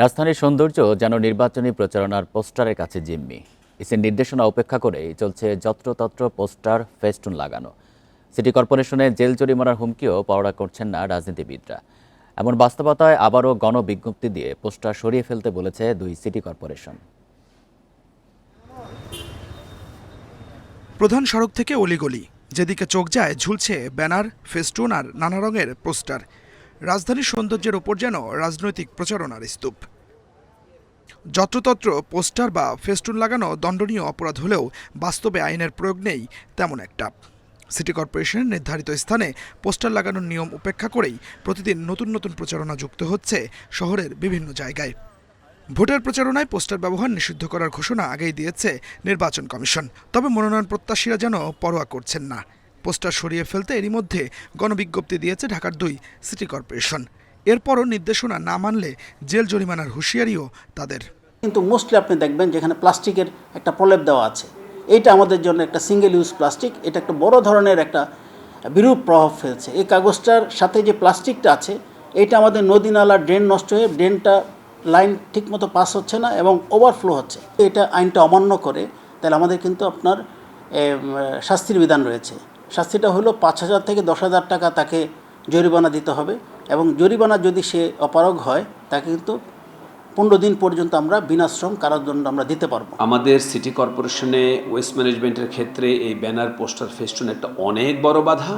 রাজধানীর সৌন্দর্য যেন নির্বাচনী প্রচারণার পোস্টারের কাছে জিম্মি। ইসির নির্দেশনা উপেক্ষা করেই চলছে যত্রতত্র পোস্টার ফেস্টুন লাগানো। সিটি কর্পোরেশনে জেল জরিমানার হুমকিও পাওড়া করছেন না রাজনীতিবিদরা। এমন বাস্তবতায় আবারও গণবিজ্ঞপ্তি দিয়ে পোস্টার সরিয়ে ফেলতে বলেছে দুই সিটি কর্পোরেশন। প্রধান সড়ক থেকে অলিগলি, যেদিকে চোখ যায় ঝুলছে ব্যানার, ফেস্টুন আর নানা রঙের পোস্টার। রাজধানীর সৌন্দর্যের ওপর যেন রাজনৈতিক প্রচারণার স্তূপ। যত্রতত্র পোস্টার বা ফেস্টুন লাগানো দণ্ডনীয় অপরাধ হলেও বাস্তবে আইনের প্রয়োগ নেই তেমন একটা। সিটি কর্পোরেশনের নির্ধারিত স্থানে পোস্টার লাগানোর নিয়ম উপেক্ষা করেই প্রতিদিন নতুন নতুন প্রচারণা যুক্ত হচ্ছে শহরের বিভিন্ন জায়গায়। ভোটের প্রচারণায় পোস্টার ব্যবহার নিষিদ্ধ করার ঘোষণা আগেই দিয়েছে নির্বাচন কমিশন। তবে মনোনয়ন প্রত্যাশীরা যেন পরোয়া করছেন না। পোস্টার সরিয়ে ফেলতে এরই মধ্যে গণবিজ্ঞপ্তি দিয়েছে ঢাকার দুই সিটি কর্পোরেশন। এরপরও নির্দেশনা না মানলে জেল জরিমানার হুঁশিয়ারিও তাদের। কিন্তু মোস্টলি আপনি দেখবেন যেখানে প্লাস্টিকের একটা প্রলেপ দেওয়া আছে, এইটা আমাদের জন্য একটা সিঙ্গেল ইউজ প্লাস্টিক এটা একটা বড় ধরনের একটা বিরূপ প্রভাব ফেলছে। এই কাগজটার সাথে যে প্লাস্টিকটা আছে এটা আমাদের নদী নালা ড্রেন নষ্ট হয়ে ড্রেনটা লাইন ঠিকমতো পাস হচ্ছে না এবং ওভারফ্লো হচ্ছে। এটা আইনটা অমান্য করে, তাহলে আমাদের কিন্তু আপনার শাস্তির বিধান রয়েছে। শাস্তিটা হলো পাঁচ হাজার থেকে দশ হাজার টাকা তাকে জরিমানা দিতে হবে এবং জরিমানা যদি সে অপারগ হয়, তাকে কিন্তু পনেরো দিন পর্যন্ত আমরা বিনাশ্রম কারাদণ্ড আমরা দিতে পারব। আমাদের সিটি কর্পোরেশনে ওয়েস্ট ম্যানেজমেন্টের ক্ষেত্রে এই ব্যানার, পোস্টার, ফেস্টুন একটা অনেক বড় বাধা।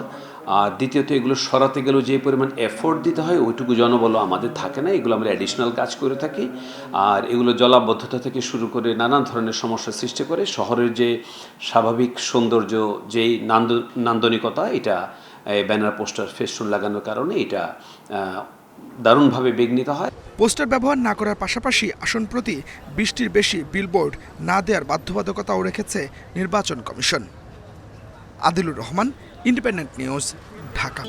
আর দ্বিতীয়ত এগুলো সরাতে গেলেও যে পরিমাণ এফোর্ট দিতে হয়, ওইটুকু জনবল আমাদের থাকে না। এগুলো আমরা অ্যাডিশনাল কাজ করে থাকি। আর এগুলো জলাবদ্ধতা থেকে শুরু করে নানান ধরনের সমস্যার সৃষ্টি করে। শহরের যে স্বাভাবিক সৌন্দর্য, যেই নান্দ নান্দনিকতা, এটা ব্যানার, পোস্টার, ফেস্টুন লাগানোর কারণে এটা দারুণভাবে বিঘ্নিত হয়। পোস্টার ব্যবহার না করার পাশাপাশি আসন প্রতি বিশটির বেশি বিলবোর্ড না দেওয়ার বাধ্যবাধকতাও রেখেছে নির্বাচন commission. Adilur Rahman independent news Dhaka.